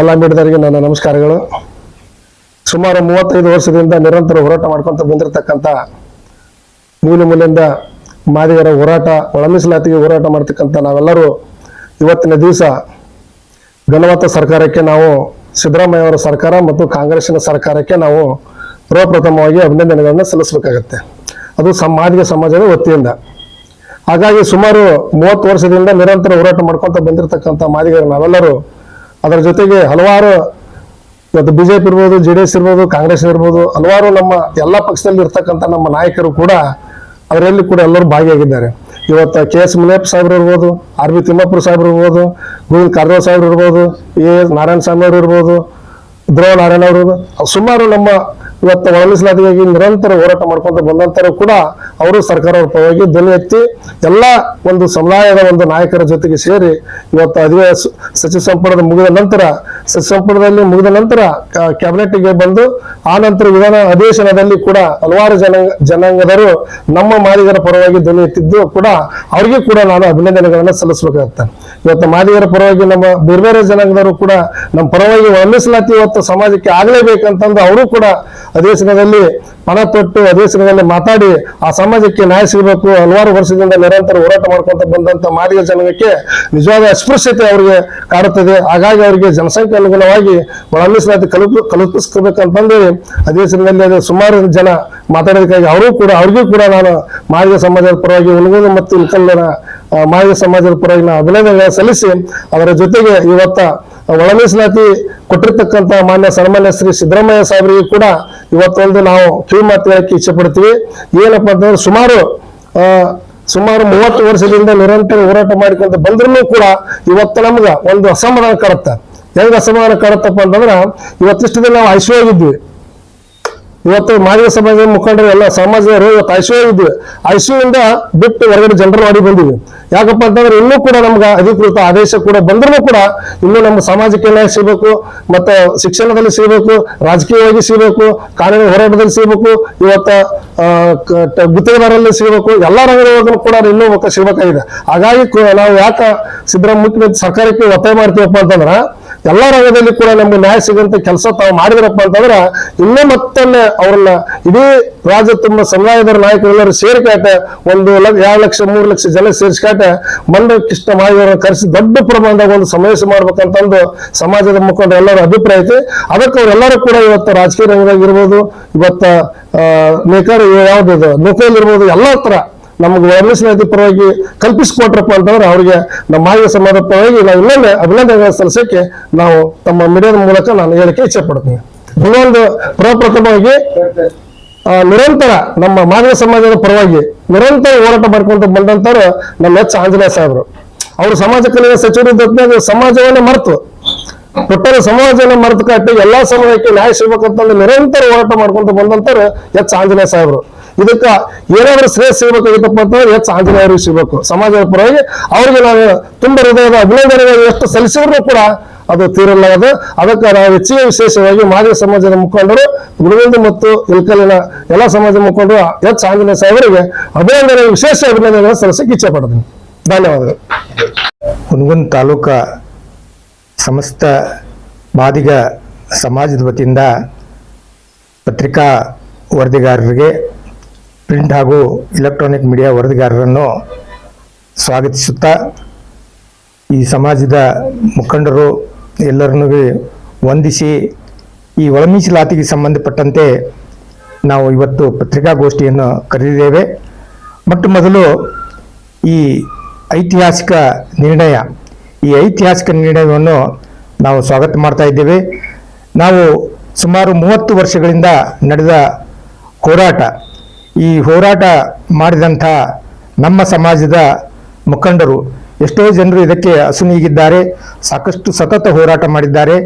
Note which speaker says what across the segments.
Speaker 1: ಎಲ್ಲ ಮೀಡಿಯದವರಿಗೆ ನನ್ನ ನಮಸ್ಕಾರಗಳು. ಸುಮಾರು ಮೂವತ್ತೈದು ವರ್ಷದಿಂದ ನಿರಂತರ ಹೋರಾಟ ಮಾಡ್ಕೊಂತ ಬಂದಿರತಕ್ಕಂತ ಮೂಲೆ ಮೂಲೆಯಿಂದ ಮಾದಿಗರ ಹೋರಾಟ, ಒಳಮೀಸಲಾತಿಗೆ ಹೋರಾಟ ಮಾಡ್ತಕ್ಕಂಥ ನಾವೆಲ್ಲರೂ ಇವತ್ತಿನ ದಿವಸ ಘನವತ್ತ ಸರ್ಕಾರಕ್ಕೆ ನಾವು, ಸಿದ್ದರಾಮಯ್ಯ ಅವರ ಸರ್ಕಾರ ಮತ್ತು ಕಾಂಗ್ರೆಸ್ಸಿನ ಸರ್ಕಾರಕ್ಕೆ ನಾವು ಪ್ರಪ್ರಥಮವಾಗಿ ಅಭಿನಂದನೆಗಳನ್ನು ಸಲ್ಲಿಸಬೇಕಾಗತ್ತೆ. ಅದು ಸಮ, ಮಾದಿಗ ಸಮಾಜದ ವತಿಯಿಂದ. ಹಾಗಾಗಿ ಸುಮಾರು ಮೂವತ್ತು ವರ್ಷದಿಂದ ನಿರಂತರ ಹೋರಾಟ ಮಾಡ್ಕೊಂತ ಬಂದಿರತಕ್ಕಂಥ ಮಾದಿಗರು ನಾವೆಲ್ಲರೂ ಅದರ ಜೊತೆಗೆ ಹಲವಾರು ಇವತ್ತು ಬಿಜೆಪಿ ಇರ್ಬೋದು, ಜೆ ಡಿ ಎಸ್ ಇರ್ಬೋದು, ಕಾಂಗ್ರೆಸ್ ಇರ್ಬೋದು, ಹಲವಾರು ನಮ್ಮ ಎಲ್ಲ ಪಕ್ಷದಲ್ಲಿ ಇರ್ತಕ್ಕಂಥ ನಮ್ಮ ನಾಯಕರು ಕೂಡ ಅದರಲ್ಲಿ ಕೂಡ ಎಲ್ಲರೂ ಭಾಗಿಯಾಗಿದ್ದಾರೆ. ಇವತ್ತು ಕೆ ಎಸ್ ಮುನಿಯಪ್ಪ ಸಾಹೇಬ್ರು ಇರ್ಬೋದು, ಆರ್ ಬಿ ತಿಮ್ಮಪ್ಪರು ಸಾಹೇಬ್ರು ಇರ್ಬೋದು, ಗೋವಿಂದ ಕಾರಜೋಳ ಸಾಹೇಬ್ರು ಇರ್ಬೋದು, ಎ ಎಸ್ ನಾರಾಯಣ ಸ್ವಾಮಿ ಅವರು ಇರ್ಬೋದು ಧ್ರುವ ನಾರಾಯಣ ಅವರು ಸುಮಾರು ನಮ್ಮ ಇವತ್ತು ಒಳ ನಿರಂತರ ಹೋರಾಟ ಮಾಡ್ಕೊಂತ ಬಂದಂತರೂ ಕೂಡ ಅವರು ಸರ್ಕಾರದ ಪರವಾಗಿ ಧ್ವನಿ ಎತ್ತಿ ಎಲ್ಲ ಒಂದು ಸಮುದಾಯದ ಒಂದು ನಾಯಕರ ಜೊತೆಗೆ ಸೇರಿ ಇವತ್ತು ಅಧಿವೇಶ ಸಚಿವ ಸಂಪುಟದ ಮುಗಿದ ನಂತರ ಸಂಪುಟದಲ್ಲಿ ಮುಗಿದ ನಂತರ ಕ್ಯಾಬಿನೆಟ್ ಕ್ಯಾಬಿನೆಟ್ಗೆ ಬಂದು ಆ ನಂತರ ವಿಧಾನ ಅಧಿವೇಶನದಲ್ಲಿ ಕೂಡ ಹಲವಾರು ಜನ ಜನಾಂಗದರು ನಮ್ಮ ಮಾದಿಗರ ಪರವಾಗಿ ಧ್ವನಿ ಎತ್ತಿದ್ದು ಕೂಡ ಅವರಿಗೆ ಕೂಡ ನಾನು ಅಭಿನಂದನೆಗಳನ್ನು ಸಲ್ಲಿಸಬೇಕಾಗುತ್ತೆ. ಇವತ್ತು ಮಾದಿಗರ ಪರವಾಗಿ ನಮ್ಮ ಬೇರೆ ಬೇರೆ ಜನಾಂಗದವರು ಕೂಡ ನಮ್ಮ ಪರವಾಗಿ ಮೀಸಲಾತಿ ಇವತ್ತು ಸಮಾಜಕ್ಕೆ ಆಗಲೇಬೇಕಂತಂದು ಅವರು ಕೂಡ ಅಧಿವೇಶನದಲ್ಲಿ ಪಣ ತೊಟ್ಟು ಅಧಿವೇಶನದಲ್ಲಿ ಮಾತಾಡಿ ಆ ಸಮಾಜಕ್ಕೆ ನ್ಯಾಯ ಸಿಗಬೇಕು ಹಲವಾರು ವರ್ಷದಿಂದ ನಿರಂತರ ಹೋರಾಟ ಮಾಡ್ಕೊಂತ ಬಂದಂತ ಮಾದಿಗ ಜನಾಂಗಕ್ಕೆ ನಿಜವಾದ ಅಸ್ಪೃಶ್ಯತೆ ಅವರಿಗೆ ಕಾಡುತ್ತದೆ. ಹಾಗಾಗಿ ಅವರಿಗೆ ಜನಸಂಖ್ಯೆ ಅನುಗುಣವಾಗಿ ಒಳಮೀಸಲಾತಿ ಮೀಸಲಾತಿ ಕಲ್ಪಿ ಅದೇ ಅಧಿವೇಶನದಲ್ಲಿ ಅದು ಸುಮಾರು ಜನ ಮಾತಾಡೋದಕ್ಕಾಗಿ ಅವರು ಕೂಡ ಅವ್ರಿಗೂ ಕೂಡ ನಾನು ಮಾದಿಗ ಸಮಾಜದ ಪರವಾಗಿ ಉಲ್ಗೂರು ಮತ್ತು ಇಲ್ಕಲ್ನ ಆ, ಮಾದಿಗ ಸಮಾಜದ ಪರವಾಗಿ ನಾನು ಅಭಿನಂದನೆ ಸಲ್ಲಿಸಿ ಅದರ ಜೊತೆಗೆ ಇವತ್ತ ಒಳ ಮೀಸಲಾತಿ ಕೊಟ್ಟಿರ್ತಕ್ಕಂಥ ಮಾನ್ಯ ಸನ್ಮಾನ್ಯ ಶ್ರೀ ಸಿದ್ದರಾಮಯ್ಯ ಸಾಹೇಬರಿಗೆ ಕೂಡ ಇವತ್ತೊಂದು ನಾವು ಕಿವಿ ಮಾತು ಹೇಳಕ್ಕೆ ಇಚ್ಛೆ ಪಡ್ತೀವಿ. ಏನಪ್ಪಾ ಅಂತಂದ್ರೆ ಸುಮಾರು ಸುಮಾರು ಮೂವತ್ತು ವರ್ಷದಿಂದ ನಿರಂತರ ಹೋರಾಟ ಮಾಡಿಕೊಂತ ಬಂದ್ರೂ ಕೂಡ ಇವತ್ತು ನಮ್ಗೆ ಒಂದು ಅಸಮಾಧಾನ ಕಾಡುತ್ತೆ. ಹೆಂಗೆ ಅಸಮಾಧಾನ ಕಾಡುತ್ತಪ್ಪ ಅಂತಂದ್ರೆ, ಇವತ್ತಿಷ್ಟು ದಿನ ನಾವು ಐಶ್ವರ್ಯವಾಗಿದ್ವಿ. ಇವತ್ತು ಮಾದಿಗ ಸಮಾಜದ ಮುಖಂಡರು ಎಲ್ಲ ಸಮಾಜದವರು ಇವತ್ತು ಸಿ ಇದ್ವಿ ಇಂದ ಬಿಟ್ಟು ಹೊರಗಡೆ ಜನರು ಮಾಡಿ ಬಂದಿವಿ. ಯಾಕಪ್ಪ ಅಂತಂದ್ರೆ ಇನ್ನೂ ಕೂಡ ನಮ್ಗೆ ಅಧಿಕೃತ ಆದೇಶ ಕೂಡ ಬಂದ್ರೂ ಕೂಡ ಇನ್ನೂ ನಮ್ಮ ಸಮಾಜಕ್ಕೆ ನ್ಯಾಯ ಸಿಗಬೇಕು, ಮತ್ತೆ ಶಿಕ್ಷಣದಲ್ಲಿ ಸಿಗಬೇಕು, ರಾಜಕೀಯವಾಗಿ ಸಿಗಬೇಕು, ಕಾನೂನು ಹೋರಾಟದಲ್ಲಿ ಸಿಗಬೇಕು, ಇವತ್ತ ಗುತ್ತಿಗೆದಾರರಲ್ಲಿ ಸಿಗಬೇಕು, ಎಲ್ಲ ರಂಗದೊಳಗೂ ಕೂಡ ಇನ್ನೂ ಸಿಗಬೇಕಾಗಿದೆ. ಹಾಗಾಗಿ ನಾವು ಯಾಕ ಮುಖ್ಯಮಂತ್ರಿ ಸರ್ಕಾರಕ್ಕೆ ಒತ್ತಾಯ ಮಾಡ್ತೀವಪ್ಪ ಅಂತಂದ್ರ ಎಲ್ಲಾ ರಂಗದಲ್ಲಿ ಕೂಡ ನಮ್ಗೆ ನ್ಯಾಯ ಸಿಗಂತ ಕೆಲಸ ತಾವು ಮಾಡಿದ್ರಪ್ಪ ಅಂತಂದ್ರೆ ಇನ್ನೂ ಮತ್ತೊಮ್ಮೆ ಅವ್ರನ್ನ ಇಡೀ ರಾಜ್ಯ ತುಂಬ ಸಮುದಾಯದ ನಾಯಕರೆಲ್ಲರೂ ಸೇರಿಕಾಟ ಒಂದು ಲಕ್ಷ, ಎರಡು ಲಕ್ಷ, ಮೂರು ಲಕ್ಷ ಜನ ಸೇರಿಸ್ಕಾಟ ಮಂಡ ಕೃಷ್ಣ ಮಾಯವರನ್ನು ಕರೆಸಿ ದೊಡ್ಡ ಪ್ರಮಾಣದಾಗ ಒಂದು ಸಮಾವೇಶ ಮಾಡ್ಬೇಕಂತಂದು ಸಮಾಜದ ಮುಖಂಡ ಎಲ್ಲರೂ ಅಭಿಪ್ರಾಯ ಐತಿ. ಅದಕ್ಕೆ ಅವರೆಲ್ಲರೂ ಕೂಡ ಇವತ್ತು ರಾಜಕೀಯ ರಂಗದಾಗ ಇರ್ಬೋದು ಇವತ್ತ ನೇಕಾರ ಯಾವ್ದು ನೌಕರಿ ಇರ್ಬೋದು, ಎಲ್ಲ ತರ ನಮಗೆ ಮೀಸಲಾತಿ ಪರವಾಗಿ ಕಲ್ಪಿಸಿಕೊಟ್ರಪ್ಪ ಅಂತಂದ್ರೆ ಅವ್ರಿಗೆ ನಮ್ಮ ಮಾಯ ಸಮಾಜದ ಪರವಾಗಿ ನಾವು ಇನ್ನೊಮ್ಮೆ ಅಭಿನಂದನೆ ಸಲ್ಲಿಸಕ್ಕೆ ನಾವು ತಮ್ಮ ಮೀಡಿಯಾದ ಮೂಲಕ ನಾನು ಹೇಳಕ್ಕೆ ಇಚ್ಛೆ ಪಡ್ತೀನಿ. ಇನ್ನೊಂದು ಪ್ರಪ್ರಥಮವಾಗಿ ನಿರಂತರ ನಮ್ಮ ಮಾನವ ಸಮಾಜದ ಪರವಾಗಿ ನಿರಂತರ ಹೋರಾಟ ಮಾಡ್ಕೊಂತ ಬಂದಂತವ್ರು ನಮ್ಮ ಎಚ್ ಆಂಜನೇಯ ಸಾಹೇಬರು. ಅವರು ಸಮಾಜ ಕಲ್ಯಾಣ ಸಚಿವರು ಸಮಾಜವನ್ನ ಮರೆತು. ಒಟ್ಟಾರೆ ಸಮಾಜವನ್ನ ಮರೆತು ಕಟ್ಟಿ ಎಲ್ಲಾ ಸಮುದಾಯಕ್ಕೆ ನ್ಯಾಯ ಸಿಗ್ಬೇಕಂತಂದು ನಿರಂತರ ಹೋರಾಟ ಮಾಡ್ಕೊಂತ ಬಂದಂತವ್ರು ಎಚ್ ಆಂಜನೇಯ ಸಾಹೇಬರು. ಇದಕ್ಕ ಏನಾದ್ರೂ ಶ್ರೇಯ ಸಿಗ್ಬೇಕಾಗಿತ್ತಪ್ಪ ಅಂತಂದ್ರೆ ಎಚ್ ಆಂಜನೇಯರಿಗೆ ಸಿಗ್ಬೇಕು. ಸಮಾಜದ ಪರವಾಗಿ ಅವ್ರಿಗೆ ನಾವು ತುಂಬ ಹೃದಯದ ಅಭಿನಂದನೆಗಳು ಎಷ್ಟು ಸಲ್ಲಿಸಿದ್ರು ಕೂಡ ಅದು ತೀರಲಾಗದ. ಅದಕ್ಕೆ ನಾವು ಹೆಚ್ಚಿಗೆ ವಿಶೇಷವಾಗಿ ಮಾದರಿ ಸಮಾಜದ ಮುಖಂಡರು, ಗುರುವಿಂದ ಮತ್ತು ಇಲ್ಕಲಿನ ಎಲ್ಲ ಸಮಾಜದ ಮುಖಂಡರು, ಎಚ್ ಆಂಜನೇಯ ಸಾಹೇಬರಿಗೆ ಅಭಿನಂದನೆ, ವಿಶೇಷ ಅಭಿನಂದನೆಗಳನ್ನು ಸಲ್ಲಿಸಕ್ಕೆ ಇಚ್ಛೆ ಪಡ್ತೀನಿ. ಧನ್ಯವಾದಗಳು.
Speaker 2: ಹುನಗುನ್ ತಾಲೂಕ ಸಮಸ್ತ ಮಾದಿಗ ಸಮಾಜದ ವತಿಯಿಂದ ಪತ್ರಿಕಾ ವರದಿಗಾರರಿಗೆ ಪ್ರಿಂಟ್ ಹಾಗೂ ಇಲೆಕ್ಟ್ರಾನಿಕ್ ಮೀಡಿಯಾ ವರದಿಗಾರರನ್ನು ಸ್ವಾಗತಿಸುತ್ತಾ, ಈ ಸಮಾಜದ ಮುಖಂಡರು ಎಲ್ಲರನ್ನೂ ವಂದಿಸಿ, ಈ ಒಳಮೀಸಲಾತಿಗೆ ಸಂಬಂಧಪಟ್ಟಂತೆ ನಾವು ಇವತ್ತು ಪತ್ರಿಕಾಗೋಷ್ಠಿಯನ್ನು ಕರೆದಿದ್ದೇವೆ. ಮೊಟ್ಟ ಮೊದಲು ಈ ಐತಿಹಾಸಿಕ ನಿರ್ಣಯ, ಈ ಐತಿಹಾಸಿಕ ನಿರ್ಣಯವನ್ನು ನಾವು ಸ್ವಾಗತ ಮಾಡ್ತಾ ಇದ್ದೇವೆ. ನಾವು ಸುಮಾರು ಮೂವತ್ತು ವರ್ಷಗಳಿಂದ ನಡೆದ ಹೋರಾಟ ಈ ಹೋರಾಟ ಮಾಡಿದಂಥ ನಮ್ಮ ಸಮಾಜದ ಮುಖಂಡರು ಎಷ್ಟೋ ಜನರು ಇದಕ್ಕೆ ಅಸುನೀಗಿದ್ದಾರೆ, ಸಾಕಷ್ಟು ಸತತ ಹೋರಾಟ ಮಾಡಿದ್ದಾರೆ.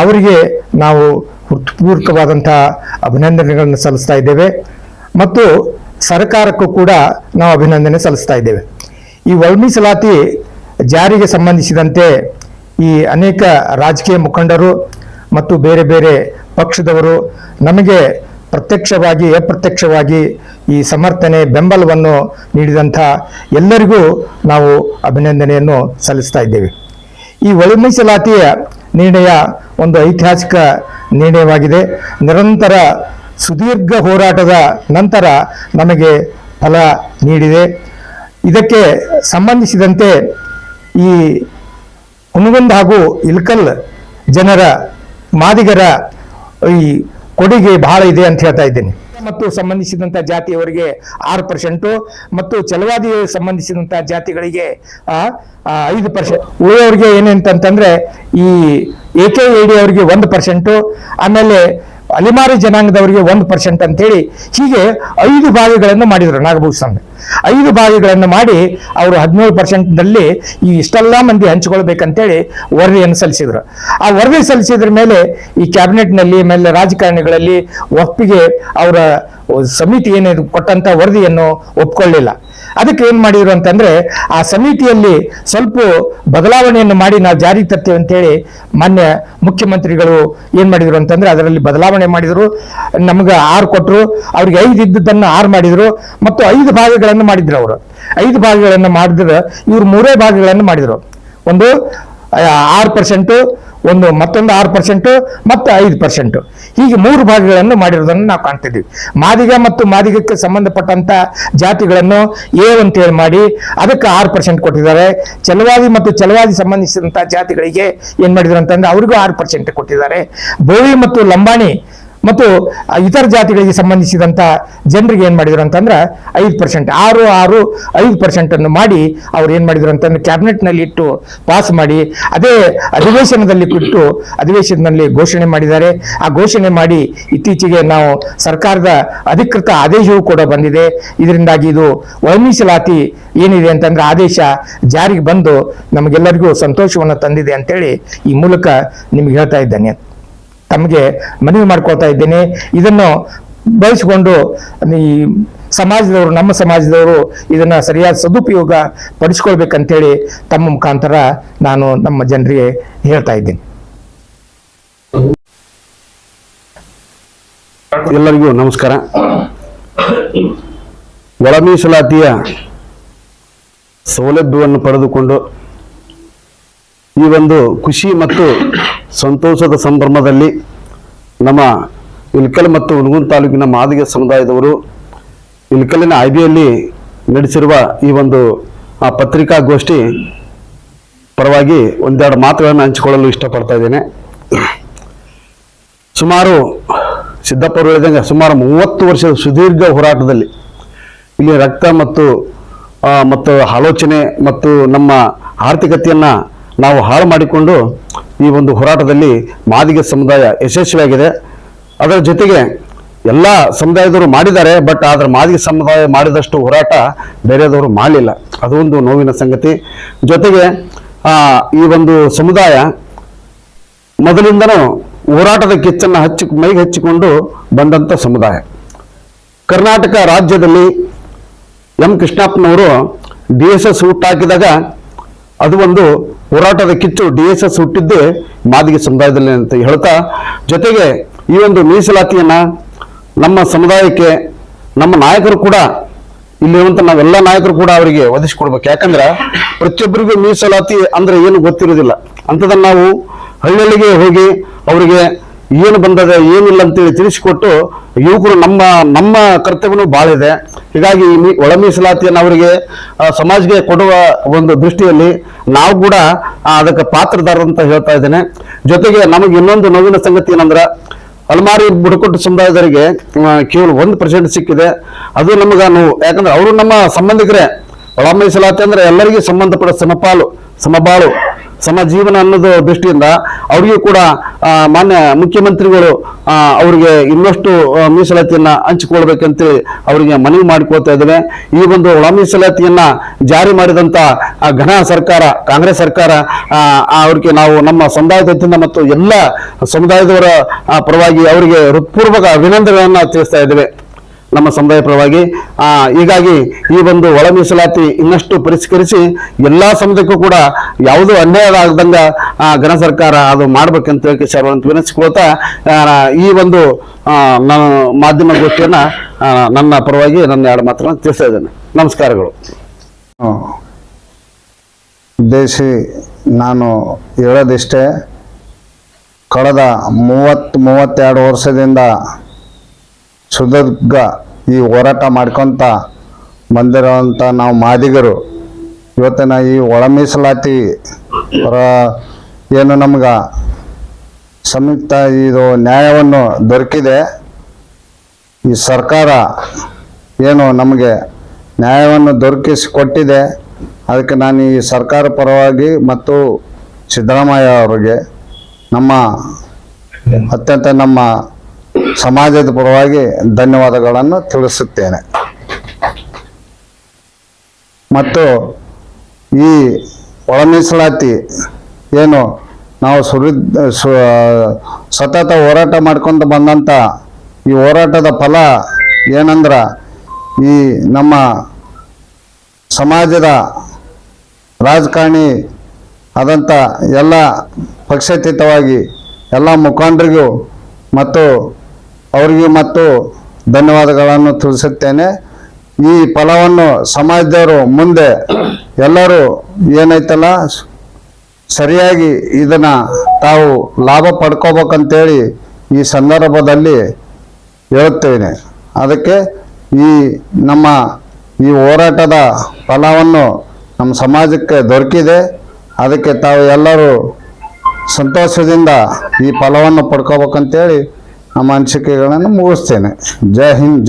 Speaker 2: ಅವರಿಗೆ ನಾವು ಹೃತ್ಪೂರ್ವಕವಾದಂಥ ಅಭಿನಂದನೆಗಳನ್ನು ಸಲ್ಲಿಸ್ತಾ ಇದ್ದೇವೆ. ಮತ್ತು ಸರ್ಕಾರಕ್ಕೂ ಕೂಡ ನಾವು ಅಭಿನಂದನೆ ಸಲ್ಲಿಸ್ತಾ ಇದ್ದೇವೆ. ಈ ವರ್ಮೀಸಲಾತಿ ಮೀಸಲಾತಿ ಜಾರಿಗೆ ಸಂಬಂಧಿಸಿದಂತೆ ಈ ಅನೇಕ ರಾಜಕೀಯ ಮುಖಂಡರು ಮತ್ತು ಬೇರೆ ಬೇರೆ ಪಕ್ಷದವರು ನಮಗೆ ಪ್ರತ್ಯಕ್ಷವಾಗಿ, ಅಪ್ರತ್ಯಕ್ಷವಾಗಿ ಈ ಸಮರ್ಥನೆ, ಬೆಂಬಲವನ್ನು ನೀಡಿದಂಥ ಎಲ್ಲರಿಗೂ ನಾವು ಅಭಿನಂದನೆಯನ್ನು ಸಲ್ಲಿಸ್ತಾ ಇದ್ದೇವೆ. ಈ ಒಳ ಮೀಸಲಾತಿಯ ನಿರ್ಣಯ ಒಂದು ಐತಿಹಾಸಿಕ ನಿರ್ಣಯವಾಗಿದೆ. ನಿರಂತರ ಸುದೀರ್ಘ ಹೋರಾಟದ ನಂತರ ನಮಗೆ ಫಲ ನೀಡಿದೆ. ಇದಕ್ಕೆ ಸಂಬಂಧಿಸಿದಂತೆ ಈ ಹುನಗುಂದ ಹಾಗೂ ಇಲ್ಕಲ್ ಜನರ ಮಾದಿಗರ ಈ ಕೊಡುಗೆ ಬಹಳ ಇದೆ ಅಂತ ಹೇಳ್ತಾ ಇದ್ದೀನಿ. ಮತ್ತು ಸಂಬಂಧಿಸಿದಂತ ಜಾತಿಯವರಿಗೆ ಆರು ಪರ್ಸೆಂಟು ಮತ್ತು ಚಲವಾದಿ ಸಂಬಂಧಿಸಿದಂತ ಜಾತಿಗಳಿಗೆ ಐದು ಪರ್ಸೆಂಟ್ ಉಳಿದವರಿಗೆ ಏನಂತಂತಂದ್ರೆ ಈ ಎ ಕೆ ಎ ಡಿ ಅವರಿಗೆ ಒಂದು ಪರ್ಸೆಂಟು ಆಮೇಲೆ ಅಲಿಮಾರಿ ಜನಾಂಗದವರಿಗೆ ಒಂದು ಪರ್ಸೆಂಟ್ ಅಂತೇಳಿ ಹೀಗೆ ಐದು ಭಾಗಗಳನ್ನು ಮಾಡಿದರು ನಾಗಭೂಷಣ್. ಐದು ಭಾಗಗಳನ್ನು ಮಾಡಿ ಅವರು ಹದಿನೇಳು ಪರ್ಸೆಂಟ್ನಲ್ಲಿ ಈ ಇಷ್ಟೆಲ್ಲ ಮಂದಿ ಹಂಚಿಕೊಳ್ಬೇಕಂತೇಳಿ ವರದಿಯನ್ನು ಸಲ್ಲಿಸಿದರು. ಆ ವರದಿ ಸಲ್ಲಿಸಿದ್ರ ಮೇಲೆ ಈ ಕ್ಯಾಬಿನೆಟ್ನಲ್ಲಿ ಆಮೇಲೆ ರಾಜಕಾರಣಿಗಳಲ್ಲಿ ಒಪ್ಪಿಗೆ ಅವರ ಸಮಿತಿ ಏನಿದೆ ಕೊಟ್ಟಂತ ವರದಿಯನ್ನು ಒಪ್ಕೊಳ್ಳಿಲ್ಲ. ಅದಕ್ಕೆ ಏನ್ ಮಾಡಿದ್ರು ಅಂತಂದ್ರೆ ಆ ಸಮಿತಿಯಲ್ಲಿ ಸ್ವಲ್ಪ ಬದಲಾವಣೆಯನ್ನು ಮಾಡಿ ನಾವು ಜಾರಿಗೆ ತರ್ತೇವೆ ಅಂತೇಳಿ ಮಾನ್ಯ ಮುಖ್ಯಮಂತ್ರಿಗಳು ಏನ್ ಮಾಡಿದ್ರು ಅಂತಂದ್ರೆ ಅದರಲ್ಲಿ ಬದಲಾವಣೆ ಮಾಡಿದ್ರು. ನಮ್ಗೆ ಆರು ಕೊಟ್ಟರು ಅವ್ರಿಗೆ ಐದು ಇದ್ದದನ್ನ ಆರು ಮಾಡಿದ್ರು ಮತ್ತು ಐದು ಭಾಗಗಳನ್ನು ಮಾಡಿದ್ರು ಅವರು. ಐದು ಭಾಗಗಳನ್ನು ಮಾಡಿದ್ರೆ ಇವ್ರು ಮೂರೇ ಭಾಗಗಳನ್ನು ಮಾಡಿದ್ರು. ಒಂದು ಆರು ಪರ್ಸೆಂಟು ಒಂದು ಮತ್ತೊಂದು ಆರು ಪರ್ಸೆಂಟು ಮತ್ತು ಐದು ಪರ್ಸೆಂಟು ಹೀಗೆ ಮೂರು ಭಾಗಗಳನ್ನು ಮಾಡಿರೋದನ್ನು ನಾವು ಕಾಣ್ತಿದ್ದೀವಿ. ಮಾದಿಗ ಮತ್ತು ಮಾದಿಗಕ್ಕೆ ಸಂಬಂಧಪಟ್ಟಂಥ ಜಾತಿಗಳನ್ನು ಎ ಅಂತೇಳಿ ಮಾಡಿ, ಅದಕ್ಕೆ ಆರು ಪರ್ಸೆಂಟ್ ಕೊಟ್ಟಿದ್ದಾರೆ. ಚಲವಾದಿ ಮತ್ತು ಚಲವಾದಿ ಸಂಬಂಧಿಸಿದಂಥ ಜಾತಿಗಳಿಗೆ ಏನು ಮಾಡಿದ್ರು ಅಂತಂದ್ರೆ, ಅವ್ರಿಗೂ ಆರು ಪರ್ಸೆಂಟ್ ಕೊಟ್ಟಿದ್ದಾರೆ. ಬೋವಿ ಮತ್ತು ಲಂಬಾಣಿ ಮತ್ತು ಇತರ ಜಾತಿಗಳಿಗೆ ಸಂಬಂಧಿಸಿದಂತ ಜನರಿಗೆ ಏನು ಮಾಡಿದ್ರು ಅಂತಂದ್ರೆ ಐದು ಪರ್ಸೆಂಟ್ ಆರು ಆರು ಐದು ಪರ್ಸೆಂಟನ್ನು ಮಾಡಿ ಅವ್ರು ಏನು ಮಾಡಿದ್ರು ಅಂತಂದ್ರೆ ಕ್ಯಾಬಿನೆಟ್ನಲ್ಲಿ ಇಟ್ಟು ಪಾಸ್ ಮಾಡಿ, ಅದೇ ಅಧಿವೇಶನದಲ್ಲಿ ಬಿಟ್ಟು ಅಧಿವೇಶನದಲ್ಲಿ ಘೋಷಣೆ ಮಾಡಿದ್ದಾರೆ. ಆ ಘೋಷಣೆ ಮಾಡಿ ಇತ್ತೀಚೆಗೆ ನಾವು ಸರ್ಕಾರದ ಅಧಿಕೃತ ಆದೇಶವೂ ಕೂಡ ಬಂದಿದೆ. ಇದರಿಂದಾಗಿ ಇದು ಒಳಮೀಸಲಾತಿ ಏನಿದೆ ಅಂತಂದ್ರೆ ಆದೇಶ ಜಾರಿಗೆ ಬಂದು ನಮಗೆಲ್ಲರಿಗೂ ಸಂತೋಷವನ್ನು ತಂದಿದೆ ಅಂತೇಳಿ ಈ ಮೂಲಕ ನಿಮ್ಗೆ ಹೇಳ್ತಾ ಇದ್ದೇನೆ. ತಮಗೆ ಮನವಿ ಮಾಡ್ಕೊಳ್ತಾ ಇದ್ದೇನೆ. ಇದನ್ನು ಬಳಸಿಕೊಂಡು ಈ ಸಮಾಜದವರು, ನಮ್ಮ ಸಮಾಜದವರು ಇದನ್ನ ಸರಿಯಾದ ಸದುಪಯೋಗ ಪಡಿಸ್ಕೊಳ್ಬೇಕಂತೇಳಿ ತಮ್ಮ ಮುಖಾಂತರ ನಾನು ನಮ್ಮ ಜನರಿಗೆ ಹೇಳ್ತಾ ಇದ್ದೀನಿ.
Speaker 3: ಎಲ್ಲರಿಗೂ ನಮಸ್ಕಾರ. ಒಳ ಮೀಸಲಾತಿಯ ಸೌಲಭ್ಯವನ್ನು ಪಡೆದುಕೊಂಡು ಈ ಒಂದು ಖುಷಿ ಮತ್ತು ಸಂತೋಷದ ಸಂಭ್ರಮದಲ್ಲಿ ನಮ್ಮ ಇಲ್ಕಲ್ ಮತ್ತು ಹುನಗುಂದ ತಾಲೂಕಿನ ಮಾದಿಗ ಸಮುದಾಯದವರು ಇಲ್ಕಲ್ಲಿನ ಐಬಿಯಲ್ಲಿ ನಡೆಸಿರುವ ಈ ಒಂದು ಆ, ಪತ್ರಿಕಾಗೋಷ್ಠಿ ಪರವಾಗಿ ಒಂದೆರಡು ಮಾತುಗಳನ್ನು ಹಂಚಿಕೊಳ್ಳಲು ಇಷ್ಟಪಡ್ತಾ ಇದ್ದೇನೆ. ಸುಮಾರು ಸಿದ್ದಪ್ಪ ಅವರು ಹೇಳಿದಂಗೆ ಸುಮಾರು ಮೂವತ್ತು ವರ್ಷದ ಸುದೀರ್ಘ ಹೋರಾಟದಲ್ಲಿ ಇಲ್ಲಿ ರಕ್ತ ಮತ್ತು ಮತ್ತು ಆಲೋಚನೆ ಮತ್ತು ನಮ್ಮ ಆರ್ಥಿಕತೆಯನ್ನು ನಾವು ಹಾಳು ಮಾಡಿಕೊಂಡು ಈ ಒಂದು ಹೋರಾಟದಲ್ಲಿ ಮಾದಿಗ ಸಮುದಾಯ ಯಶಸ್ವಿಯಾಗಿದೆ. ಅದರ ಜೊತೆಗೆ ಎಲ್ಲ ಸಮುದಾಯದವರು ಮಾಡಿದ್ದಾರೆ, ಬಟ್ ಆದ್ರೆ ಮಾದಿಗ ಸಮುದಾಯ ಮಾಡಿದಷ್ಟು ಹೋರಾಟ ಬೇರೆದವರು ಮಾಡಲಿಲ್ಲ. ಅದು ಒಂದು ನೋವಿನ ಸಂಗತಿ. ಜೊತೆಗೆ ಈ ಒಂದು ಸಮುದಾಯ ಮೊದಲಿಂದನೂ ಹೋರಾಟದ ಕಿಚ್ಚನ್ನು ಹಚ್ಚಿ, ಮೈಗೆ ಹಚ್ಚಿಕೊಂಡು ಬಂದಂಥ ಸಮುದಾಯ. ಕರ್ನಾಟಕ ರಾಜ್ಯದಲ್ಲಿ ಎಂ ಕೃಷ್ಣಪ್ಪನವರು ಡಿ ಎಸ್ ಎಸ್ ಹುಟ್ಟಾಕಿದಾಗ ಅದು ಒಂದು ಹೋರಾಟದ ಕಿಚ್ಚು. ಡಿ ಎಸ್ ಎಸ್ ಹುಟ್ಟಿದ್ದೇ ಮಾದಿಗೆ ಸಮುದಾಯದಲ್ಲಿ ಅಂತ ಹೇಳ್ತಾ, ಜೊತೆಗೆ ಈ ಒಂದು ಮೀಸಲಾತಿಯನ್ನು ನಮ್ಮ ಸಮುದಾಯಕ್ಕೆ, ನಮ್ಮ ನಾಯಕರು ಕೂಡ ಇಲ್ಲಿರುವಂತ ನಾವೆಲ್ಲ ನಾಯಕರು ಕೂಡ ಅವರಿಗೆ ಒದಗಿಸ್ಕೊಡ್ಬೇಕು ಯಾಕಂದ್ರೆ ಪ್ರತಿಯೊಬ್ಬರಿಗೂ ಮೀಸಲಾತಿ ಅಂದ್ರೆ ಏನು ಗೊತ್ತಿರೋದಿಲ್ಲ ಅಂಥದ್ದನ್ನು ನಾವು ಹಳ್ಳಿಗೆ ಹೋಗಿ ಅವರಿಗೆ ಏನು ಬಂದದ, ಏನಿಲ್ಲ ಅಂತೇಳಿ ತಿಳಿಸಿಕೊಟ್ಟು ಯುವಕರು ನಮ್ಮ ನಮ್ಮ ಕರ್ತವ್ಯನೂ ಭಾಳ ಇದೆ. ಹೀಗಾಗಿ ಈ ಒಳ ಮೀಸಲಾತಿಯನ್ನು ಅವರಿಗೆ ಸಮಾಜಕ್ಕೆ ಕೊಡುವ ಒಂದು ದೃಷ್ಟಿಯಲ್ಲಿ ನಾವು ಕೂಡ ಅದಕ್ಕೆ ಪಾತ್ರದಾರರಂತ ಹೇಳ್ತಾ ಇದ್ದೇನೆ. ಜೊತೆಗೆ ನಮಗೆ ಇನ್ನೊಂದು ನೋವಿನ ಸಂಗತಿ ಏನಂದ್ರೆ, ಅಲ್ಮಾರಿ ಬುಡಕಟ್ಟು ಸಮುದಾಯದವರಿಗೆ ಕೇವಲ ಒಂದು ಪರ್ಸೆಂಟ್ ಸಿಕ್ಕಿದೆ. ಅದು ನಮಗೆ ನೋವು. ಯಾಕಂದ್ರೆ ಅವರು ನಮ್ಮ ಸಂಬಂಧಿಕರೇ. ಒಳ ಮೀಸಲಾತಿ ಅಂದ್ರೆ ಎಲ್ಲರಿಗೂ ಸಂಬಂಧಪಟ್ಟ ಸಮಪಾಲು, ಸಮಬಾಳು. ಸಮ ಜೀವನ ಅನ್ನೋದು ದೃಷ್ಟಿಯಿಂದ ಅವರಿಗೂ ಕೂಡ ಮಾನ್ಯ ಮುಖ್ಯಮಂತ್ರಿಗಳು ಅವರಿಗೆ ಇನ್ನಷ್ಟು ಮೀಸಲಾತಿಯನ್ನು ಹಂಚಿಕೊಳ್ಬೇಕಂತೇಳಿ ಅವರಿಗೆ ಮನವಿ ಮಾಡಿಕೊಳ್ತಾ ಇದ್ದೇವೆ. ಈ ಒಂದು ಒಳ ಮೀಸಲಾತಿಯನ್ನ ಜಾರಿ ಮಾಡಿದಂತ ಘನ ಸರ್ಕಾರ, ಕಾಂಗ್ರೆಸ್ ಸರ್ಕಾರ ಅವ್ರಿಗೆ ನಾವು ನಮ್ಮ ಸಮುದಾಯದಿಂದ ಮತ್ತು ಎಲ್ಲ ಸಮುದಾಯದವರ ಪರವಾಗಿ ಅವರಿಗೆ ಹೃತ್ಪೂರ್ವಕ ಅಭಿನಂದನೆಗಳನ್ನ ತಿಳಿಸ್ತಾ ಇದ್ದೇವೆ. ನಮ್ಮ ಸಮುದಾಯ ಪರವಾಗಿ ಹೀಗಾಗಿ ಈ ಒಂದು ಒಳ ಮೀಸಲಾತಿ ಇನ್ನಷ್ಟು ಪರಿಷ್ಕರಿಸಿ ಎಲ್ಲ ಸಮುದಾಯಕ್ಕೂ ಕೂಡ ಯಾವುದೂ ಅನ್ಯಾಯ ಆಗದಂಗ ಘನ ಸರ್ಕಾರ ಅದು ಮಾಡ್ಬೇಕಂತ ಹೇಳಿ ಸರ್ವಂತ ವಿನಂತಿಸ್ಕೊಳ್ತಾ ಈ ಒಂದು ನಾನು ಮಾಧ್ಯಮ ಗೋಷ್ಠಿಯನ್ನ ನನ್ನ ಪರವಾಗಿ ನನ್ನ ಎರಡು ಮಾತನ್ನ ತಿಳಿಸ್ತಾ ಇದ್ದೇನೆ. ನಮಸ್ಕಾರಗಳು.
Speaker 4: ದೇಶಿ ನಾನು ಹೇಳೋದಿಷ್ಟೇ, ಕಳೆದ ಮೂವತ್ತು, ಮೂವತ್ತೆರಡು ವರ್ಷದಿಂದ ಸುದೀರ್ಘ ಈ ಹೋರಾಟ ಮಾಡ್ಕೊತ ಬಂದಿರೋವಂಥ ನಾವು ಮಾದಿಗರು. ಇವತ್ತಿನ ಈ ಒಳ ಮೀಸಲಾತಿ ಏನು ನಮ್ಗೆ ಸಂಯುಕ್ತ ಇದು ನ್ಯಾಯವನ್ನು ದೊರಕಿದೆ. ಈ ಸರ್ಕಾರ ಏನು ನಮಗೆ ನ್ಯಾಯವನ್ನು ದೊರಕಿಸಿ ಕೊಟ್ಟಿದೆ ಅದಕ್ಕೆ ನಾನು ಈ ಸರ್ಕಾರ ಪರವಾಗಿ ಮತ್ತು ಸಿದ್ದರಾಮಯ್ಯ ಅವರಿಗೆ ನಮ್ಮ ಅತ್ಯಂತ ನಮ್ಮ ಸಮಾಜದ ಪರವಾಗಿ ಧನ್ಯವಾದಗಳನ್ನು ತಿಳಿಸುತ್ತೇನೆ. ಮತ್ತು ಈ ಒಳ ಮೀಸಲಾತಿ ಏನು ನಾವು ಸುರಿ ಸತತ ಹೋರಾಟ ಮಾಡ್ಕೊಂಡು ಬಂದಂಥ ಈ ಹೋರಾಟದ ಫಲ ಏನಂದ್ರೆ ಈ ನಮ್ಮ ಸಮಾಜದ ರಾಜಕಾರಣಿ ಆದಂಥ ಎಲ್ಲ ಪಕ್ಷಾತೀತವಾಗಿ ಎಲ್ಲ ಮುಖಂಡರಿಗೂ ಮತ್ತು ಅವರಿಗೆ ಮತ್ತು ಧನ್ಯವಾದಗಳನ್ನು ತಿಳಿಸುತ್ತೇನೆ. ಈ ಫಲವನ್ನು ಸಮಾಜದವರು ಮುಂದೆ ಎಲ್ಲರೂ ಏನೈತಲ್ಲ ಸರಿಯಾಗಿ ಇದನ್ನು ತಾವು ಲಾಭ ಪಡ್ಕೋಬೇಕಂತೇಳಿ ಈ ಸಂದರ್ಭದಲ್ಲಿ ಹೇಳುತ್ತೇನೆ. ಅದಕ್ಕೆ ಈ ನಮ್ಮ ಈ ಹೋರಾಟದ ಫಲವನ್ನು ನಮ್ಮ ಸಮಾಜಕ್ಕೆ ದೊರಕಿದೆ. ಅದಕ್ಕೆ ತಾವು ಎಲ್ಲರೂ ಸಂತೋಷದಿಂದ ಈ ಫಲವನ್ನು ಪಡ್ಕೋಬೇಕಂತೇಳಿ ನಮ್ಮ ಅನಿಸಿಕೆಗಳನ್ನು ಮುಗಿಸ್ತೇನೆ. ಜೈ ಹಿಂದ್